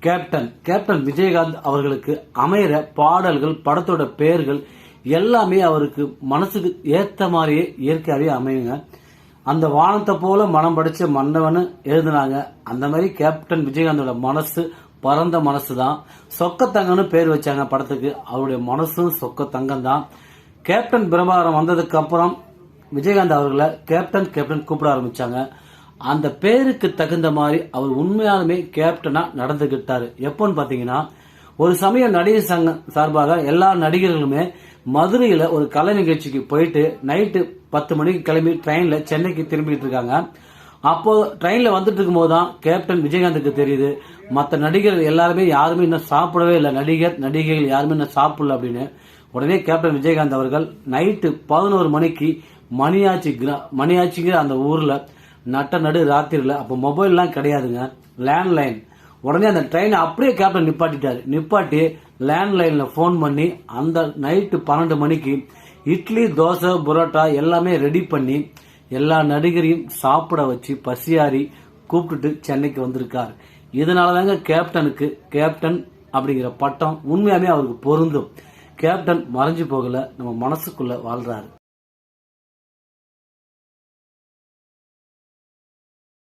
Captain captain Vijayakanth அவர்களுக்கு அமையிற பாடல்கள் படத்தோட பெயர்கள் எல்லாமே அவருக்கு மனசுக்கு ஏத்த மாதிரியே இயற்கையாகவே அமையுங்க. அந்த வானத்தை போல மனம் படிச்ச மன்னவனு எழுதுனாங்க. அந்த மாதிரி கேப்டன் விஜயகாந்தோட மனசு பரந்த மனசு தான் சொக்கத்தங்கன்னு பேர் வச்சாங்க படத்துக்கு. அவருடைய மனசும் சொக்கத்தங்கம் தான் கேப்டன் பிரபாகரம் வந்ததுக்கு அப்புறம் விஜயகாந்த் அவர்களை கேப்டன் கேப்டன் கூப்பிட ஆரம்பிச்சாங்க. அந்த பேருக்கு தகுந்த மாதிரி அவர் உண்மையாலுமே கேப்டனா நடந்துகிட்டாரு. எப்போன்னு பாத்தீங்கன்னா ஒரு சமயம் நடிகர் சங்கம் சார்பாக எல்லா நடிகர்களுமே மதுரையில ஒரு கலை நிகழ்ச்சிக்கு போயிட்டு நைட்டு பத்து மணிக்கு கிளம்பி ட்ரெயின்ல சென்னைக்கு திரும்பிட்டு இருக்காங்க. அப்போ ட்ரெயின்ல வந்துட்டு இருக்கும்போது தான் கேப்டன் விஜயகாந்துக்கு தெரியுது. மற்ற நடிகர்கள் எல்லாருமே யாருமே இன்னும் சாப்பிடவே இல்லை. நடிகர் நடிகைகள் யாருமே இன்னும் சாப்பிடல அப்படின்னு. உடனே கேப்டன் விஜயகாந்த் அவர்கள் நைட்டு பதினோரு மணிக்கு மணியாச்சி கிரா- மணியாச்சிங்கிற அந்த ஊர்ல நட்ட நடு ராத்திரியில் அப்போ மொபைல்லாம் கிடையாதுங்க. லேண்ட்லைன் உடனே அந்த ட்ரெயினை அப்படியே கேப்டன் நிப்பாட்டிட்டாரு. நிப்பாட்டி லேண்ட்லைனில் ஃபோன் பண்ணி அந்த நைட்டு பன்னெண்டு மணிக்கு இட்லி தோசை புரோட்டா எல்லாமே ரெடி பண்ணி எல்லா நடிகரையும் சாப்பிட வச்சு பசியாரி கூப்பிட்டுட்டு சென்னைக்கு வந்திருக்கார். இதனால தாங்க கேப்டனுக்கு கேப்டன் அப்படிங்கிற பட்டம் உண்மையாகவே அவருக்கு பொருந்தும். கேப்டன் மறைஞ்சு போகல நம்ம மனசுக்குள்ள வாழ்றாரு.